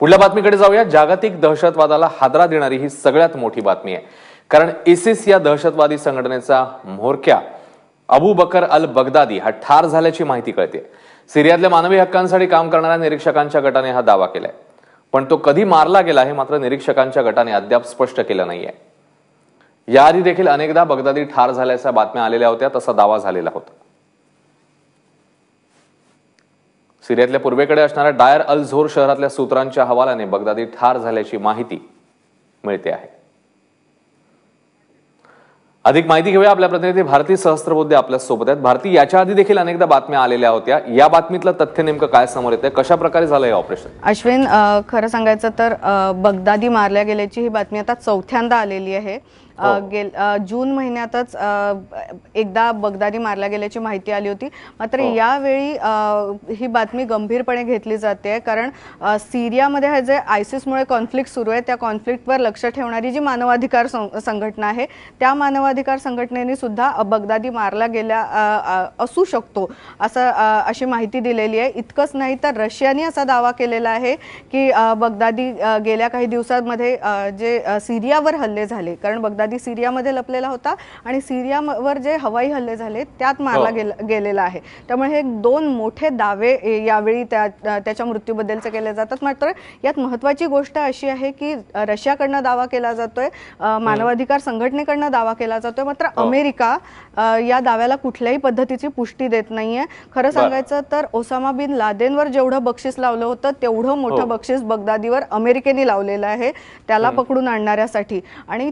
पुढल्या बातमीकडे जाऊया. जागतिक दहशतवादाला हादरा देणारी ही सगळ्यात मोठी बातमी आहे. कारण इसिस या दहशतवादी संघटनेचा म्होरक्या अबू बकर अल बगदादी हा ठार झाल्याची माहिती कळते. सिरियातल्या मानवी हक्कांसाठी काम करणाऱ्या निरीक्षकांच्या गटाने हा दावा केलाय. पण तो कधी मारला गेला हे मात्र निरीक्षकांच्या गटाने अद्याप स्पष्ट केलं नाहीये. याआधी देखील अनेकदा बगदादी ठार झाल्याच्या बातम्या आलेल्या होत्या तसा दावा झालेला होता. सिरियातल्या पूर्वेकडे असणाऱ्या डायर अल झोर शहरातल्या सूत्रांच्या हवालाने बगदादी ठार झाल्याची माहिती मिळते आहे. अधिक माहिती घेऊया आपल्या प्रतिनिधी भारती सहस्त्रबुद्धे आपल्यासोबत आहेत. भारती याच्या आधी देखील अनेकदा बातम्या आलेल्या होत्या. या बातमीतलं तथ्य नेमकं काय समोर येते कशा प्रकारे झालं हे ऑपरेशन? अश्विन खरं सांगायचं तर बगदादी मारल्या गेल्याची ही बातमी आता चौथ्यांदा आलेली आहे. गेल अ, जून महिन्यातच एकदा बगदादी मारल्या गेल्याची माहिती आली होती. मात्र हो. यावेळी ही बातमी गंभीरपणे घेतली जाते कारण सिरियामध्ये हे जे आयसिसमुळे कॉन्फ्लिक्ट सुरू आहे त्या कॉन्फ्लिक्टवर लक्ष ठेवणारी जी मानवाधिकार सं- संघटना आहे त्या मानवाधिकार संघटनेने सुद्धा बगदादी मारला गेल्या असू शकतो असं अशी माहिती दिलेली आहे. इतकंच नाही तर रशियाने असा दावा केलेला आहे की बगदादी गेल्या काही दिवसांमध्ये जे सिरियावर हल्ले झाले. कारण बगदादी सिरियामध्ये लपलेला होता आणि सिरियावर जे हवाई हल्ले झाले त्यात मारला हो. गेला गेलेला आहे. त्यामुळे हे दोन मोठे दावे यावेळी त्या त्याच्या मृत्यूबद्दलचे केले जातात. मात्र यात महत्वाची गोष्ट अशी आहे की रशियाकडनं दावा केला जातोय मानवाधिकार संघटनेकडनं दावा केला जातोय. मात्र हो. अमेरिका या दाव्याला कुठल्याही पद्धतीची पुष्टी देत नाहीये. खरं सांगायचं तर ओसामा बिन लादेनवर जेवढं बक्षीस लावलं होतं तेवढं मोठं हो. बक्षीस बगदादीवर अमेरिकेने लावलेलं आहे त्याला पकडून आणणाऱ्यासाठी. आणि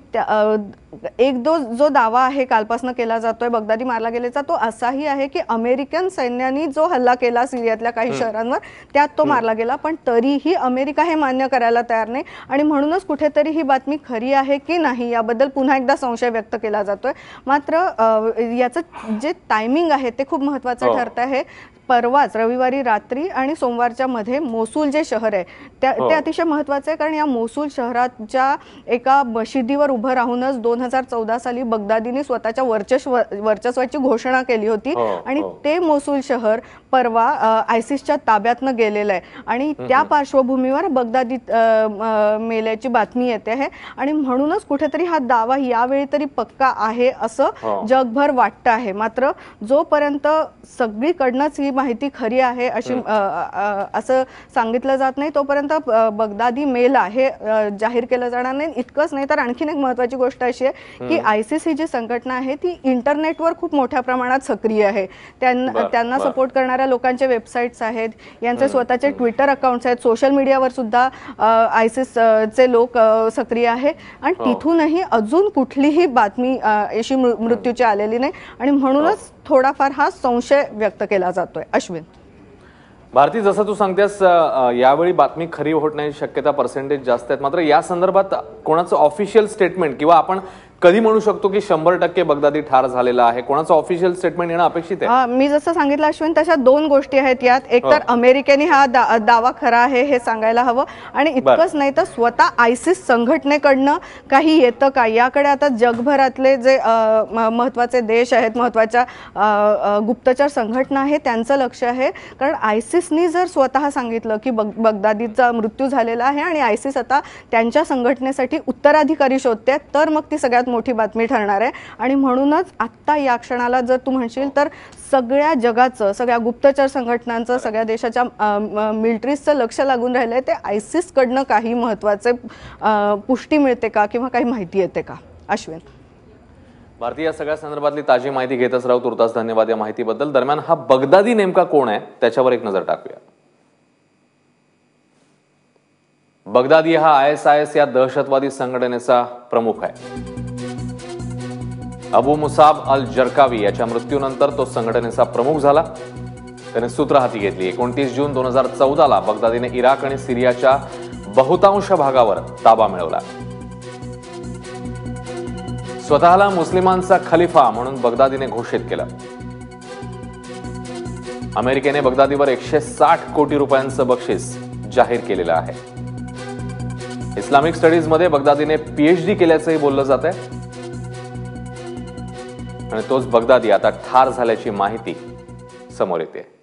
एक दो जो दावा आहे कालपासून केला जातोय बगदादी मारला गेल्याचा तो असाही आहे की अमेरिकन सैन्याने जो हल्ला केला सिरियातल्या काही शहरांवर त्यात तो मारला गेला. पण तरीही अमेरिका हे मान्य करायला तयार नाही. आणि म्हणूनच कुठेतरी ही बातमी खरी आहे की नाही याबद्दल पुन्हा एकदा संशय व्यक्त केला जातोय. मात्र याचं जे टायमिंग आहे ते खूप महत्वाचं हो. ठरत आहे परवाच रविवारी रात्री आणि सोमवारच्या मध्ये मोसूल जे शहर आहे त्या हो. ते अतिशय महत्वाचं आहे कारण या मोसूल शहराच्या एका मशिदीवर उभं राहूनच दोन हजार चौदा साली बगदादीने स्वतःच्या वर्चस्व वर्चस्वाची घोषणा केली होती हो, आणि हो. ते मोसूल शहर परवा आयसिसच्या ताब्यातनं गेलेलं आहे आणि त्या पार्श्वभूमीवर बगदादी मेल्याची बातमी येते आहे आणि म्हणूनच कुठेतरी हा दावा यावेळी तरी पक्का आहे असं. जगभर वाटतं आहे मात्र जोपर्यंत सगळीकडनंच ही माहिती खरी आहे अशी असं सांगितलं जात नाही. तोपर्यंत बगदादी मेला हे जाहीर केलं जाणार नाही. इतकंच नाही तर आणखीन एक महत्वाची गोष्ट अशी आहे की आयसीस ही जी संघटना आहे ती इंटरनेटवर खूप मोठ्या प्रमाणात सक्रिय आहे. त्यांना. सपोर्ट करणाऱ्या लोकांचे वेबसाईट्स आहेत यांचे स्वतःचे ट्विटर अकाउंट्स आहेत. सोशल मीडियावर सुद्धा आयसिस चे लोक सक्रिय आहे. आणि हो. तिथूनही अजून कुठलीही बातमी अशी मृ- मृत्यूची आलेली नाही. आणि म्हणूनच थोडाफार हा संशय व्यक्त केला जातोय. अश्विन. भारती जसं तू सांगतेस यावेळी बातमी खरी होत नाही शक्यता पर्सेंटेज जास्त आहेत. मात्र या संदर्भात कोणाचं ऑफिशियल स्टेटमेंट किंवा आपण कधी म्हणू शकतो की शंभर टक्के बगदादी ठार झालेला आहे? कोणाचं ऑफिशियल स्टेटमेंट येणं अपेक्षित आहे? मी जसं सांगितलं अश्विन तशा दोन गोष्टी आहेत यात. एक तर हो. अमेरिकेने हा दा- दावा खरा आहे हे सांगायला हवं. आणि इतकंच नाही तर स्वतः आयसिस संघटनेकडनं काही येतं का? याकडे आता जगभरातले जे अ, म- महत्त्वाचे देश आहेत अ, गुप्तचर संघटना आहे त्यांचं लक्ष आहे. कारण आयसिसनी जर स्वतः सांगितलं की बग बगदादीचा मृत्यू झालेला आहे आणि आयसिस आता त्यांच्या संघटनेसाठी उत्तराधिकारी शोधते तर मग ती सगळ्यात मोठी बातमी ठरणार आहे. आणि म्हणूनच आत्ता या क्षणाला जर तू म्हणशील तर सगळ्या जगाचं सगळ्या गुप्तचर संघटनांचं सगळ्या देशाच्या मिलिटरीजचं लक्ष लागून राहिलं आहे ते आयसिसकडनं काही महत्त्वाचे पुष्टी मिळते का किंवा काही माहिती येते का? अश्विन. भारतीय या सगळ्या संदर्भातली ताजी माहिती घेतच राहू. तुर्तास धन्यवाद या माहितीबद्दल. दरम्यान हा बगदादी नेमका कोण आहे? त्याच्यावर एक नजर टाकूया. बगदादी हा आय एस आय एस या दहशतवादी संघटनेचा प्रमुख आहे. अबू मुसाब अल जरकावी याच्या मृत्यूनंतर तो संघटनेचा प्रमुख झाला. त्याने सूत्र हाती घेतली. एकोणतीस जून दोन हजार चौदाला बगदादीने इराक आणि सिरियाच्या बहुतांश भागावर ताबा मिळवला. स्वतःला मुस्लिमांचा खलिफा म्हणून बगदादीने घोषित केलं. अमेरिकेने बगदादीवर एकशे साठ कोटी रुपयांचं बक्षीस जाहीर केलेलं आहे. इस्लामिक स्टडीजमध्ये बगदादीने पीएचडी केल्याचंही बोललं जात आहे आणि तोच बगदादी आता ठार झाल्याची माहिती समोर येते.